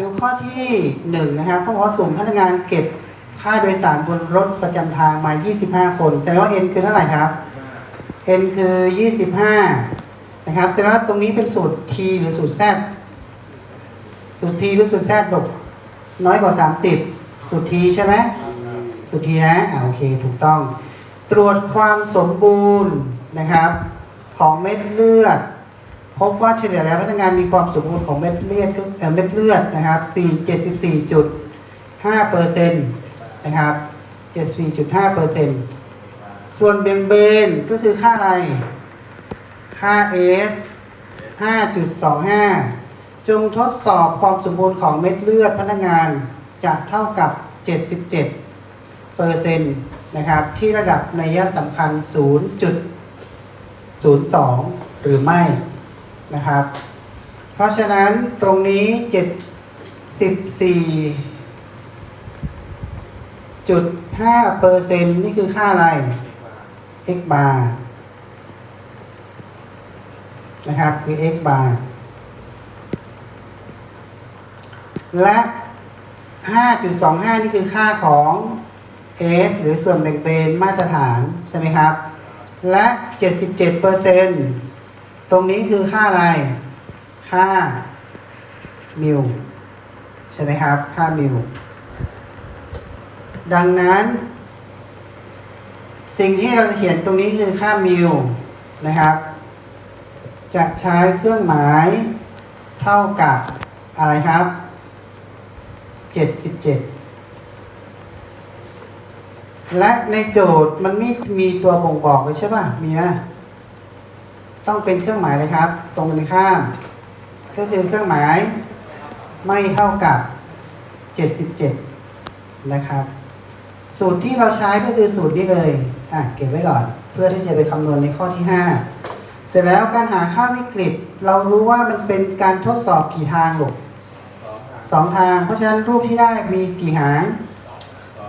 ดูข้อที่หนึ่งนะครับเขาบอกว่าสุ่มพนักงานเก็บค่าโดยสารบนรถประจำทางมา 25 คนแสดงว่า n คือเท่าไหร่ครับ n คือ 25 นะครับแสดงว่าตรงนี้เป็นสูตร t หรือสูตร z สูตร t หรือสูตร z ดกน้อยกว่า 30 สูตร t ใช่ไหมสูตร t นะอ่าโอเค ถูกต้อง ตรวจความสมบูรณ์นะครับ ของเม็ดเลือด พบว่าเฉลี่ยแล้วพนักงานมีความสมบูรณ์ของเม็ดเลือดก็เอ่อเม็ดเลือดนะครับ4 74.5เปอร์เซ็นต์นะครับ74.5เปอร์เซ็นต์ส่วนเบียงเบนก็คือค่าอะไรค่า S 5.25 จงทดสอบความสมบูรณ์ของเม็ดเลือดพนักงานจะเท่ากับ 77เปอร์เซ็นต์นะครับ ที่ระดับนัยสำคัญ 0.02 หรือไม่ นะครับ เพราะฉะนั้นตรงนี้74.5เปอร์เซ็นต์นี่คือค่าอะไร x bar นะครับ คือ x bar และ 5.25 นี่คือค่าของ s หรือส่วนแบ่งเป็นมาตรฐาน ใช่ไหมครับ และ 77เปอร์เซ็นต์ ตรงนี้คือค่าอะไร ค่ามิวใช่ไหมครับ ค่ามิวดังนั้น สิ่งที่เราเขียนตรงนี้คือค่ามิวนะครับ จะใช้เครื่องหมายเท่ากับอะไรครับ 77 และในโจทย์มันไม่มีตัวบ่งบอกเลยใช่ป่ะ มีไหม ต้องเป็นเครื่องหมายเลยครับ ตรงกันข้าม ก็คือเครื่องหมายไม่เท่ากับ 77 นะครับ สูตรที่เราใช้ก็คือสูตรนี้เลยอะเก็บไว้ก่อน เพื่อที่จะไปคำนวณในข้อที่ 5 เสร็จแล้วการหาค่าวิกฤต เรารู้ว่ามันเป็นการทดสอบกี่ทางลูกสองทาง เพราะฉะนั้นรูปที่ได้มีกี่หาง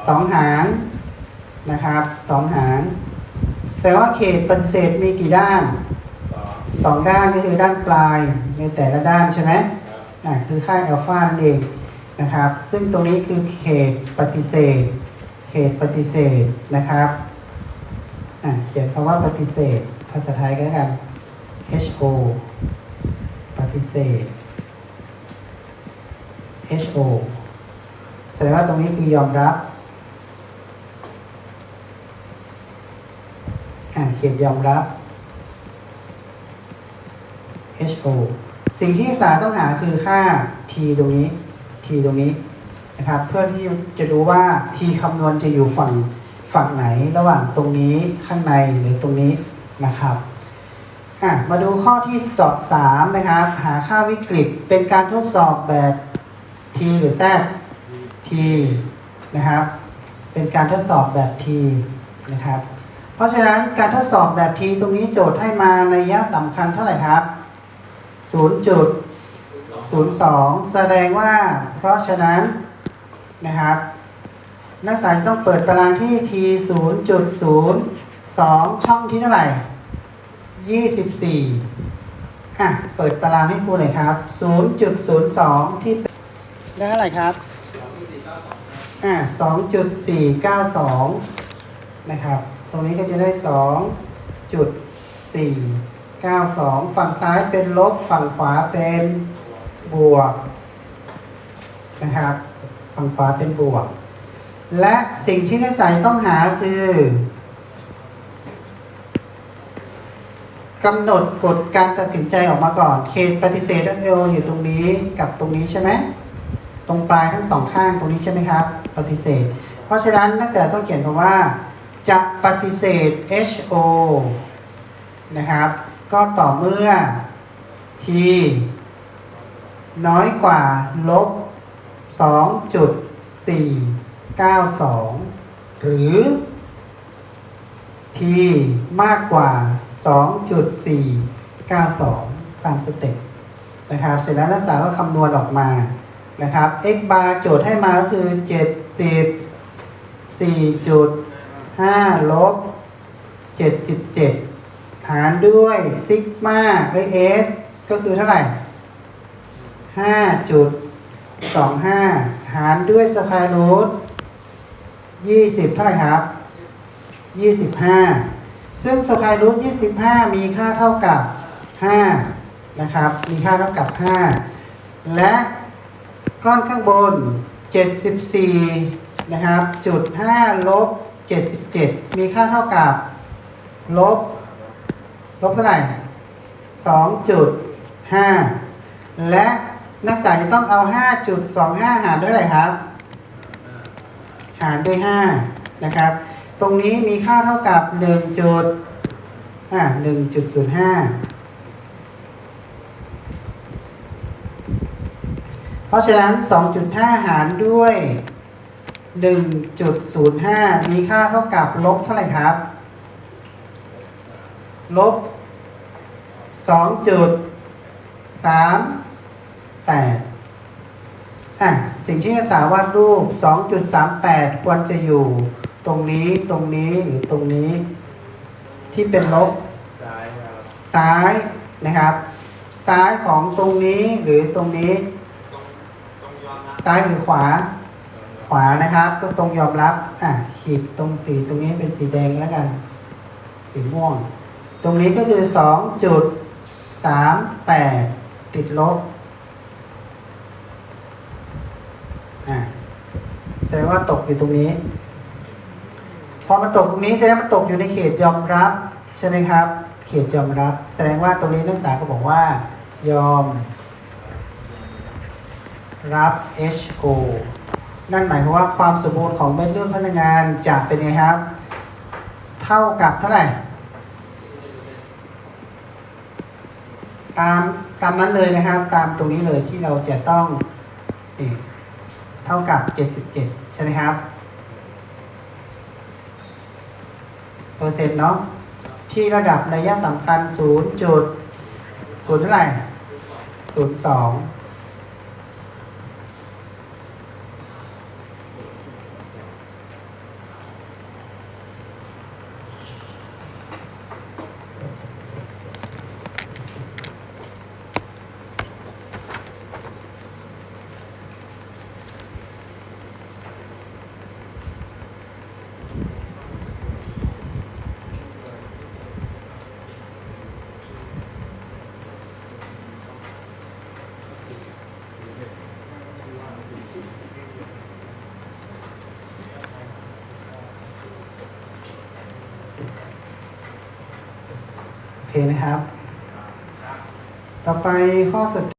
สองหางนะครับสองหางแสดงว่าเขตปฏิเสธมีกี่ด้าน สองด้านก็คือด้านปลายในแต่ละด้านใช่ไหมอ่าคือค่าอัลฟานั่นเองนะครับ ซึ่งตรงนี้คือเขตปฏิเสธ เขตปฏิเสธนะครับอ่าเขียนคำว่าปฏิเสธ ภาษาไทยก็แล้วกัน HO ปฏิเสธ HO แสดงว่าตรงนี้คือยอมรับอ่าเขียนยอมรับ HO สิ่งที่นักศึกษาต้องหาคือค่า T ตรงนี้ T ตรงนี้นะครับเพื่อที่จะรู้ว่า T คำนวณจะอยู่ฝั่งฝั่งไหนระหว่างตรงนี้ข้างในหรือตรงนี้นะครับอะมาดูข้อที่สอบสามนะครับ หาค่าวิกฤตเป็นการทดสอบแบบ T หรือ Z T นะครับ เป็นการทดสอบแบบ T นะครับ เพราะฉะนั้นการทดสอบแบบ T ตรงนี้โจทย์ให้มาในยะสำคัญเท่าไหร่ครับ 0.02แสดงว่า เพราะฉะนั้นนะครับ นักศึกษาต้องเปิดตารางที่ T 0.02ช่องที่เท่าไหร่24อะ เปิดตารางให้ครูหน่อยครับ0.02ที่เป็นได้เท่าไหร่ครับอ่า2.492นะครับ ตรงนี้ก็จะได้ 92 ฝั่งซ้ายเป็นลบ ฝั่งขวาเป็นบวกนะครับ ฝั่งขวาเป็นบวก และสิ่งที่นักศึกษาต้องหาคือกำหนดกฎการตัดสินใจออกมาก่อน เขตปฏิเสธ L อยู่ตรงนี้กับตรงนี้ใช่ไหม ตรงปลายทั้งสองข้างตรงนี้ใช่ไหมครับ ปฏิเสธ เพราะฉะนั้นนักศึกษาต้องเขียนคำว่าจะปฏิเสธ HO นะครับ ก็ต่อเมื่อ T น้อยกว่าลบ 2.492 หรือ T มากกว่า 2.492 ตามสเต็ปนะครับ เสร็จแล้วนักศึกษาก็คำนวณออกมานะครับ x bar โจทย์ให้มาก็คือ 70 4.5 ลบ 77 หารด้วยซิกมาเอสก็คือเท่าไหร่5.4 2.25หารด้วยสแควร์รูท20เท่าไหร่ครับ25ซึ่งสแควร์รูท25มีค่าเท่ากับ5นะครับ มีค่าเท่ากับ5และก้อนข้างบน74นะครับจุด5ลบ77มีค่าเท่ากับลบ ลบเท่าไหร่2.5และนักศึกษาจะต้องเอา5.25หารด้วยอะไรครับ หารด้วย5นะครับ ตรงนี้มีค่าเท่ากับ1จุดอ่า1.05เพราะฉะนั้น 2.5 หารด้วย 1.05 มีค่าเท่ากับลบเท่าไหร่ครับ ลบ2.38อะสิ่งที่นักศึกษาวาดรูป 2.38 ควรจะอยู่ ตรงนี้ตรงนี้หรือตรงนี้ ที่เป็นลบซ้ายครับซ้ายนะครับ ซ้ายของตรงนี้หรือตรงนี้ ซ้ายหรือขวา ขวานะครับก็ตรงยอมรับอะขีดตรงสีตรงนี้เป็นสีแดงแล้วกัน สีม่วง ตรงนี้ก็คือสองจุดสามแปดติดลบอะแสดงว่าตกอยู่ตรงนี้ พอมาตกตรงนี้แสดงว่ามันตกอยู่ในเขตยอมรับใช่ไหมครับ เขตยอมรับ แสดงว่าตรงนี้นักศึกษาก็บอกว่า ยอม รับ HO นั่นหมายความว่าความสมบูรณ์ของเม็ดเลือดพนักงานจะเป็นไงครับ เท่ากับเท่าไหร่ ตามตามนั้นเลยนะครับ ตามตรงนี้เลยที่เราจะต้องเท่ากับ 77 ใช่ไหมครับ เปอร์เซ็นต์เนาะที่ระดับระยะสำคัญ 0 จุด 0 เท่าไหร่ 0 นะครับ ต่อไปข้อสุด